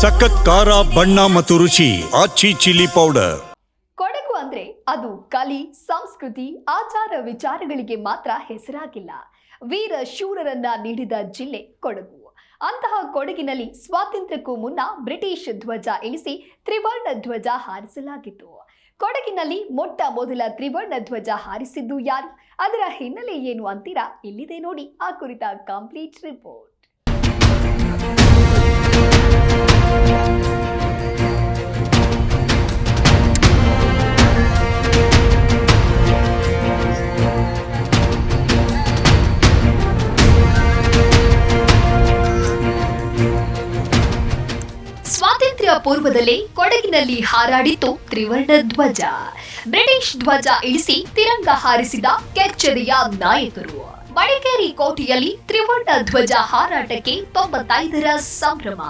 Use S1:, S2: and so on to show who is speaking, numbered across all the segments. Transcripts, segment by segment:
S1: ಸಖತ್ ಖಾರ, ಬಣ್ಣ ಮತ್ತು ರುಚಿ, ಆಚಿ ಚಿಲ್ಲಿ ಪೌಡರ್.
S2: ಕೊಡಗು ಅಂದ್ರೆ ಅದು ಕಲಿ, ಸಂಸ್ಕೃತಿ, ಆಚಾರ ವಿಚಾರಗಳಿಗೆ ಮಾತ್ರ ಹೆಸರಾಗಿಲ್ಲ. ವೀರ ಶೂರರನ್ನ ನೀಡಿದ ಜಿಲ್ಲೆ ಕೊಡಗು. ಅಂತಹ ಕೊಡಗಿನಲ್ಲಿ ಸ್ವಾತಂತ್ರ್ಯಕ್ಕೂ ಮುನ್ನ ಬ್ರಿಟಿಷ್ ಧ್ವಜ ಇಳಿಸಿ ತ್ರಿವರ್ಣ ಧ್ವಜ ಹಾರಿಸಲಾಗಿತ್ತು. ಕೊಡಗಿನಲ್ಲಿ ಮೊಟ್ಟ ಮೊದಲ ತ್ರಿವರ್ಣ ಧ್ವಜ ಹಾರಿಸಿದ್ದು ಯಾರು? ಅದರ ಹಿನ್ನೆಲೆ ಏನು ಅಂತೀರಾ? ಇಲ್ಲಿದೆ ನೋಡಿ ಆ ಕುರಿತ ಕಂಪ್ಲೀಟ್ ರಿಪೋರ್ಟ್ ಪೂರ್ವದಲ್ಲೇ ಕೊಡಗಿನಲ್ಲಿ ಹಾರಾಡಿತ್ತು ತ್ರಿವರ್ಣ ಧ್ವಜ. ಬ್ರಿಟಿಷ್ ಧ್ವಜ ಇಳಿಸಿ ತಿರಂಗ ಹಾರಿಸಿದ ಕೆಚ್ಚೆದೆಯ ನಾಯಕರು. ಮಡಿಕೇರಿ ಕೋಟೆಯಲ್ಲಿ ತ್ರಿವರ್ಣ ಧ್ವಜ ಹಾರಾಟಕ್ಕೆ ತೊಂಬತ್ತೈದರ ಸಂಭ್ರಮ.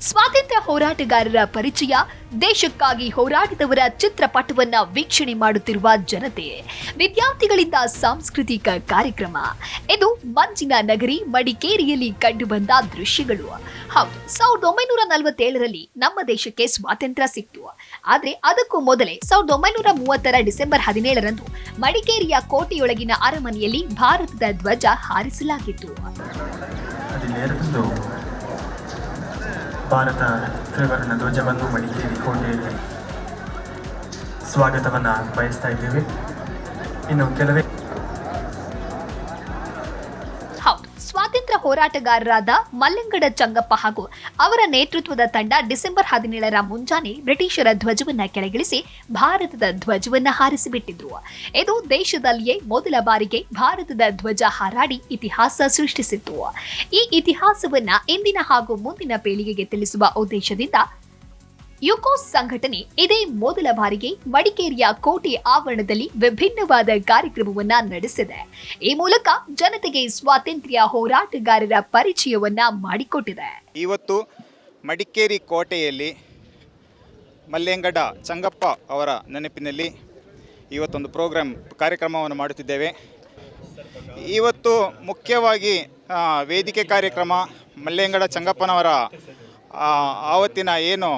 S2: ಸ್ವಾತಂತ್ರ್ಯ ಹೋರಾಟಗಾರರ ಪರಿಚಯ, ದೇಶಕ್ಕಾಗಿ ಹೋರಾಡಿದವರ ಚಿತ್ರಪಟವನ್ನ ವೀಕ್ಷಣೆ ಮಾಡುತ್ತಿರುವ ಜನತೆ. ವಿದ್ಯಾರ್ಥಿಗಳಿಂದ ಸಾಂಸ್ಕೃತಿಕ ಕಾರ್ಯಕ್ರಮ. ಇದು ಮಂಜಿನ ನಗರಿ, ಮಡಿಕೇರಿಯಲ್ಲಿ ಕಂಡುಬಂದ ದೃಶ್ಯಗಳು. ಹೌದು, ಸಾವಿರದ ಒಂಬೈನೂರ ನಲವತ್ತೇಳರಲ್ಲಿ ನಮ್ಮ ದೇಶಕ್ಕೆ ಸ್ವಾತಂತ್ರ್ಯ ಸಿಕ್ತು. ಆದ್ರೆ ಅದಕ್ಕೂ ಮೊದಲೇ ಸಾವಿರದ ಒಂಬೈನೂರ ಮೂವತ್ತರ ಡಿಸೆಂಬರ್ ಹದಿನೇಳರಂದು ಮಡಿಕೇರಿಯ ಕೋಟೆಯೊಳಗಿನ ಅರಮನೆಯಲ್ಲಿ ಭಾರತದ ಧ್ವಜ ಹಾರಿಸಲಾಗಿತ್ತು.
S3: ಭಾರತ ತ್ರಿವರ್ಣ ಧ್ವಜವನ್ನು ಮಡಿಕೇರಿ ಕೋಟೆಯಲ್ಲಿ ಸ್ವಾಗತವನ್ನು ಬಯಸ್ತಾ ಇದ್ದೇವೆ. ಇನ್ನು ಕೆಲವೇ
S2: ಸ್ವಾತಂತ್ರ್ಯ ಹೋರಾಟಗಾರರಾದ ಮಲ್ಲಿಂಗಡ ಚಂಗಪ್ಪ ಹಾಗೂ ಅವರ ನೇತೃತ್ವದ ತಂಡ ಡಿಸೆಂಬರ್ ಹದಿನೇಳರ ಮುಂಜಾನೆ ಬ್ರಿಟಿಷರ ಧ್ವಜವನ್ನ ಕೆಳಗಿಳಿಸಿ ಭಾರತದ ಧ್ವಜವನ್ನ ಹಾರಿಸಿಬಿಟ್ಟಿದ್ರು. ಇದು ದೇಶದಲ್ಲಿಯೇ ಮೊದಲ ಬಾರಿಗೆ ಭಾರತದ ಧ್ವಜ ಹಾರಾಡಿ ಇತಿಹಾಸ ಸೃಷ್ಟಿಸಿತ್ತು. ಈ ಇತಿಹಾಸವನ್ನ ಇಂದಿನ ಹಾಗೂ ಮುಂದಿನ ಪೀಳಿಗೆಗೆ ತಿಳಿಸುವ ಉದ್ದೇಶದಿಂದ ಯುಕೋಸ್ ಸಂಘಟನೆ ಇದೇ ಮೊದಲ ಬಾರಿಗೆ ಮಡಿಕೇರಿಯ ಕೋಟೆ ಆವರಣದಲ್ಲಿ ವಿಭಿನ್ನವಾದ ಕಾರ್ಯಕ್ರಮವನ್ನ ನಡೆಸಿದೆ. ಈ ಮೂಲಕ ಜನತೆಗೆ ಸ್ವಾತಂತ್ರ್ಯ ಹೋರಾಟಗಾರರ ಪರಿಚಯವನ್ನ ಮಾಡಿಕೊಟ್ಟಿದೆ.
S4: ಇವತ್ತು ಮಡಿಕೇರಿ ಕೋಟೆಯಲ್ಲಿ ಮಲ್ಲೇಂಗಡ ಚಂಗಪ್ಪ ಅವರ ನೆನಪಿನಲ್ಲಿ ಇವತ್ತೊಂದು ಪ್ರೋಗ್ರಾಮ್ ಕಾರ್ಯಕ್ರಮವನ್ನು ಮಾಡುತ್ತಿದ್ದೇವೆ. ಇವತ್ತು ಮುಖ್ಯವಾಗಿ ವೇದಿಕೆ ಕಾರ್ಯಕ್ರಮ ಮಲ್ಲೇಂಗಡ ಚಂಗಪ್ಪನವರ ಆವತ್ತಿನ ಏನು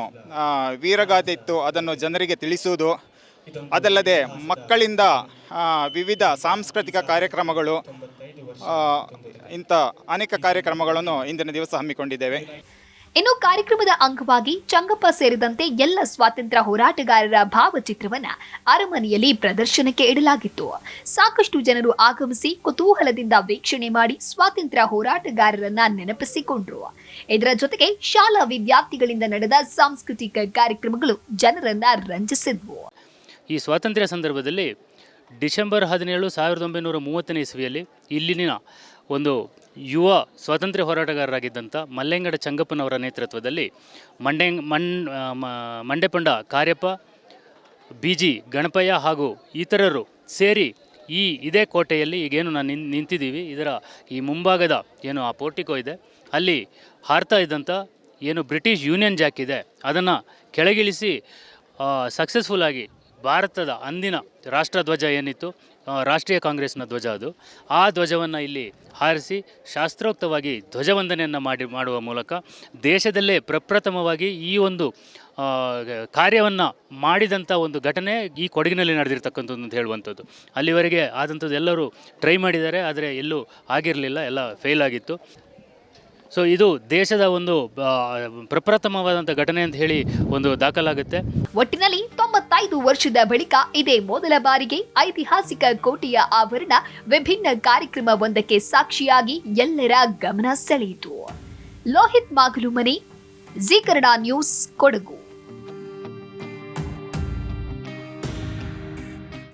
S4: ವೀರಗಾಥೆ ಇತ್ತು, ಅದನ್ನು ಜನರಿಗೆ ತಿಳಿಸುವುದು. ಅದಲ್ಲದೆ ಮಕ್ಕಳಿಂದ ವಿವಿಧ ಸಾಂಸ್ಕೃತಿಕ ಕಾರ್ಯಕ್ರಮಗಳು ಇಂಥ ಅನೇಕ ಕಾರ್ಯಕ್ರಮಗಳನ್ನು ಇಂದಿನ ದಿವಸ ಹಮ್ಮಿಕೊಂಡಿದ್ದೇವೆ.
S2: ಇನ್ನು ಕಾರ್ಯಕ್ರಮದ ಅಂಗವಾಗಿ ಚಂಗಪ್ಪ ಸೇರಿದಂತೆ ಎಲ್ಲ ಸ್ವಾತಂತ್ರ್ಯ ಹೋರಾಟಗಾರರ ಭಾವಚಿತ್ರವನ್ನ ಅರಮನೆಯಲ್ಲಿ ಪ್ರದರ್ಶನಕ್ಕೆ ಇಡಲಾಗಿತ್ತು. ಸಾಕಷ್ಟು ಜನರು ಆಗಮಿಸಿ ಕುತೂಹಲದಿಂದ ವೀಕ್ಷಣೆ ಮಾಡಿ ಸ್ವಾತಂತ್ರ್ಯ ಹೋರಾಟಗಾರರನ್ನ ನೆನಪಿಸಿಕೊಂಡ್ರು. ಇದರ ಜೊತೆಗೆ ಶಾಲಾ ವಿದ್ಯಾರ್ಥಿಗಳಿಂದ ನಡೆದ ಸಾಂಸ್ಕೃತಿಕ ಕಾರ್ಯಕ್ರಮಗಳು ಜನರನ್ನ ರಂಜಿಸಿದ್ವು.
S5: ಈ ಸ್ವಾತಂತ್ರ್ಯ ಸಂದರ್ಭದಲ್ಲಿ ಡಿಸೆಂಬರ್ ಹದಿನೇಳು ಸಾವಿರದ ಒಂಬೈನೂರ ಮೂವತ್ತನೇ ಇಸ್ವಿಯಲ್ಲಿ ಇಲ್ಲಿನ ಒಂದು ಯುವ ಸ್ವಾತಂತ್ರ್ಯ ಹೋರಾಟಗಾರರಾಗಿದ್ದಂಥ ಮಲ್ಲೆಂಗಡ ಚಂಗಪ್ಪನವರ ನೇತೃತ್ವದಲ್ಲಿ ಮಂಡೆ ಆ, ಮಂಡೆಪಂಡ ಕಾರ್ಯಪ್ಪ ಬಿ ಜಿ ಗಣಪಯ್ಯ ಹಾಗೂ ಇತರರು ಸೇರಿ ಈ ಇದೇ ಕೋಟೆಯಲ್ಲಿ ಈಗೇನು ನಾನು ನಿಂತಿದ್ದೀವಿ. ಇದರ ಈ ಮುಂಭಾಗದ ಏನು ಆ ಪೋರ್ಟಿಕೋ ಇದೆ. ಅಲ್ಲಿ ಹಾರ್ತಾ ಇದ್ದಂಥ ಏನು ಬ್ರಿಟಿಷ್ ಯೂನಿಯನ್ ಜಾಕ್ ಇದೆ. ಅದನ್ನು ಕೆಳಗಿಳಿಸಿ ಸಕ್ಸಸ್ಫುಲ್ಲಾಗಿ ಭಾರತದ ಅಂದಿನ ರಾಷ್ಟ್ರಧ್ವಜ ಏನಿತ್ತು ರಾಷ್ಟ್ರೀಯ ಕಾಂಗ್ರೆಸ್ನ ಧ್ವಜ ಅದು. ಆ ಧ್ವಜವನ್ನು ಇಲ್ಲಿ ಹಾರಿಸಿ ಶಾಸ್ತ್ರೋಕ್ತವಾಗಿ ಧ್ವಜವಂದನೆಯನ್ನು ಮಾಡಿ, ಮಾಡುವ ಮೂಲಕ ದೇಶದಲ್ಲೇ ಪ್ರಪ್ರಥಮವಾಗಿ ಈ ಒಂದು ಕಾರ್ಯವನ್ನು ಮಾಡಿದಂಥ ಒಂದು ಘಟನೆ ಈ ಕೊಡಗಿನಲ್ಲಿ ನಡೆದಿರ್ತಕ್ಕಂಥದ್ದು ಅಂತ ಹೇಳುವಂಥದ್ದು. ಅಲ್ಲಿವರೆಗೆ ಆದಂಥದ್ದು ಎಲ್ಲರೂ ಟ್ರೈ ಮಾಡಿದ್ದಾರೆ, ಆದರೆ ಎಲ್ಲೂ ಆಗಿರಲಿಲ್ಲ, ಎಲ್ಲ ಫೇಲ್ ಆಗಿತ್ತು. ಸೊ ಇದು ದೇಶದ ಒಂದು ಪ್ರಪ್ರಥಮವಾದಂಥ ಘಟನೆ ಅಂತ ಹೇಳಿ ಒಂದು ದಾಖಲಾಗುತ್ತೆ.
S2: ಒಟ್ಟಿನಲ್ಲಿ ತೊಂಬತ್ತೈದು ವರ್ಷದ ಬಳಿಕ ಇದೇ ಮೊದಲ ಬಾರಿಗೆ ಐತಿಹಾಸಿಕ ಕೋಟೆಯ ಆವರಣ ವಿಭಿನ್ನ ಕಾರ್ಯಕ್ರಮವೊಂದಕ್ಕೆ ಸಾಕ್ಷಿಯಾಗಿ ಎಲ್ಲರ ಗಮನ ಸೆಳೆಯಿತು. ಲೋಹಿತ್ ಮಾಗಲು ಮನೆ ಜೀಕರಣ ನ್ಯೂಸ್ ಕೊಡಗು.